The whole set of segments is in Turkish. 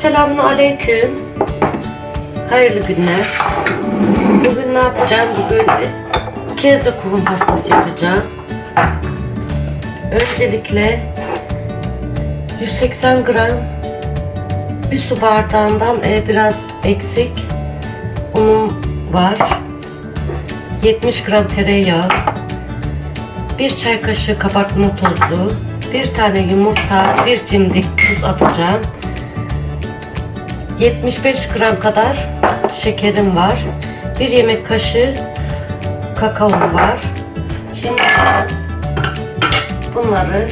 Selamun aleyküm. Hayırlı günler. Bugün ne yapacağım? Bugün keze kuvun pastası yapacağım. Öncelikle 180 gram bir su bardağından e, biraz eksik unum var. 70 gram tereyağı, bir çay kaşığı kabartma tozu, bir tane yumurta, bir cimdik tuz atacağım. 75 gram kadar şekerim var. Bir yemek kaşığı kakaom var. Şimdi bunları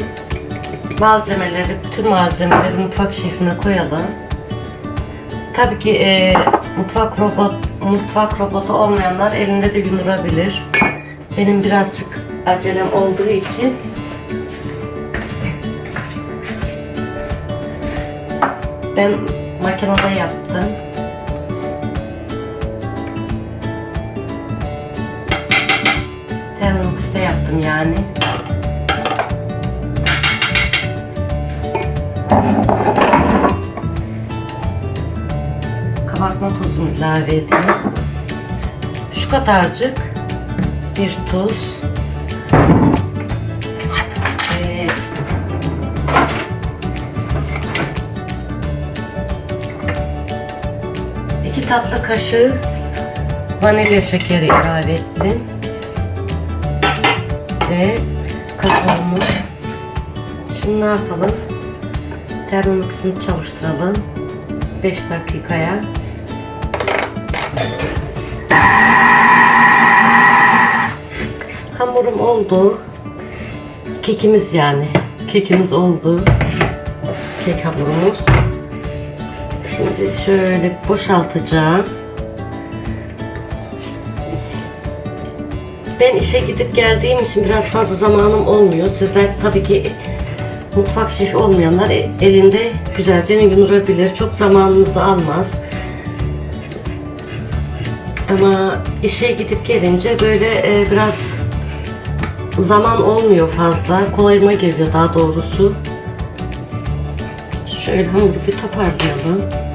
malzemeleri, bütün malzemeleri mutfak şefine koyalım. Tabii ki e, mutfak robot mutfak robotu olmayanlar elinde de yumurabilir. Benim birazcık acelem olduğu için ben makinede yaptım. Thermomix'te yaptım yani. Kabartma tozunu ilave edeyim. Şu kadarcık bir tuz. İki tatlı kaşığı vanilya şekeri ilave ettim. Ve kakaomu. Şimdi ne yapalım? Termomix'ini çalıştıralım. 5 dakikaya. Hamurum oldu. Kekimiz yani. Kekimiz oldu. Kek hamurumuz. Şimdi şöyle boşaltacağım. Ben işe gidip geldiğim için biraz fazla zamanım olmuyor. Sizler tabii ki mutfak şefi olmayanlar e- elinde güzelce yumurabilir. Çok zamanınızı almaz. Ama işe gidip gelince böyle e, biraz zaman olmuyor fazla. Kolayıma geliyor daha doğrusu. Şöyle hamuru bir toparlayalım.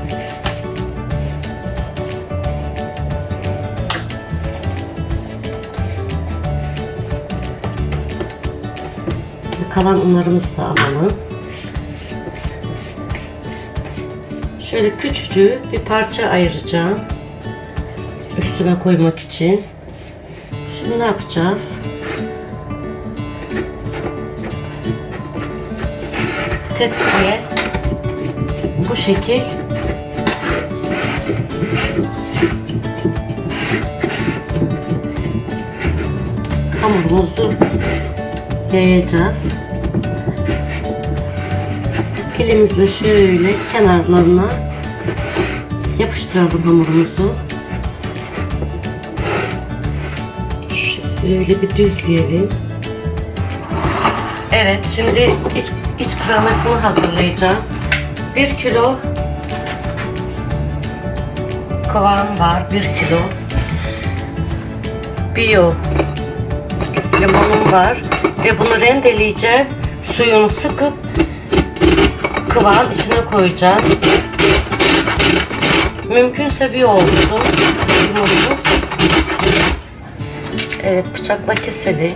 Kalan unlarımızı da alalım. Şöyle küçücük bir parça ayıracağım. Üstüne koymak için. Şimdi ne yapacağız? Tepsiye bu şekil hamurumuzu yayacağız. Elimizle şöyle kenarlarına yapıştıralım hamurumuzu. Şöyle bir düzleyelim. Evet, şimdi iç, iç kremasını hazırlayacağım. 1 kilo kıvam var, 1 kilo. Bio limonum var ve bunu rendeleyeceğim. Suyunu sıkıp kıvamın içine koyacağım. Mümkünse bir olsun limonumuz. Evet bıçakla keselim.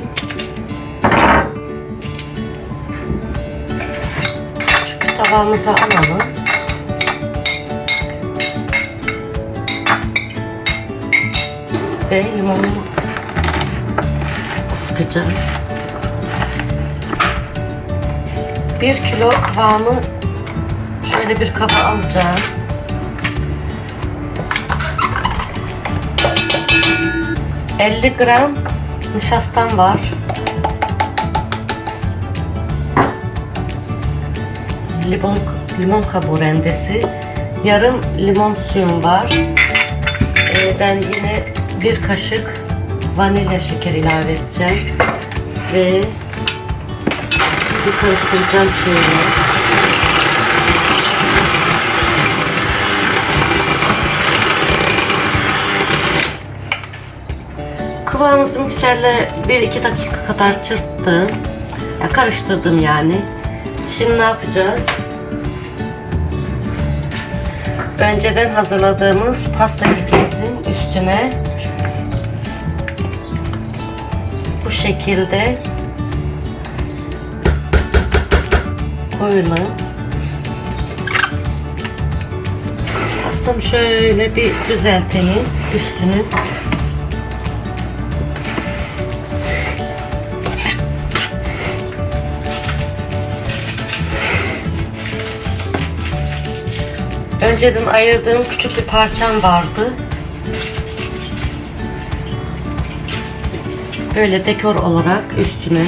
Şu tabağımıza alalım. Ve limonumu sıkacağım. Bir kilo kıvamı şöyle bir kaba alacağım. ...50 gram nişastam var. Limon, limon kabuğu rendesi. Yarım limon suyum var. Ee, ben yine bir kaşık vanilya şekeri ilave edeceğim. Ve bir karıştıracağım şöyle. Kıvamımızı mikserle 1-2 dakika kadar çırptım. Ya karıştırdım yani. Şimdi ne yapacağız? önceden hazırladığımız pasta kekimizin üstüne bu şekilde koyalım. Pastamı şöyle bir düzelteyim üstünü. Önceden ayırdığım küçük bir parçam vardı. Böyle dekor olarak üstüne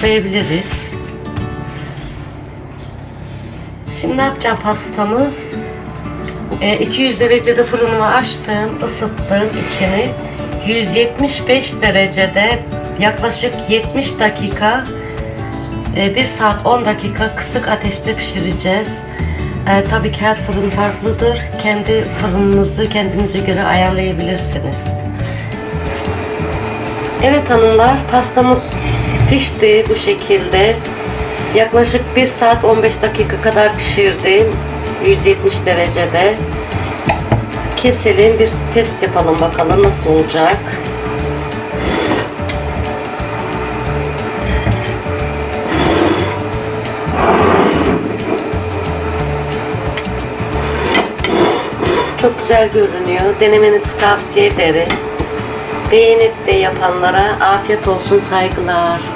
koyabiliriz. Şimdi ne yapacağım pastamı? E, 200 derecede fırınımı açtım, ısıttım içini. 175 derecede yaklaşık 70 dakika, 1 saat 10 dakika kısık ateşte pişireceğiz. E, tabii ki her fırın farklıdır. Kendi fırınınızı kendinize göre ayarlayabilirsiniz. Evet hanımlar pastamız pişti bu şekilde. Yaklaşık 1 saat 15 dakika kadar pişirdim. 170 derecede. Keselim bir test yapalım bakalım nasıl olacak. Çok güzel görünüyor. Denemenizi tavsiye ederim. Beğenip de yapanlara afiyet olsun saygılar.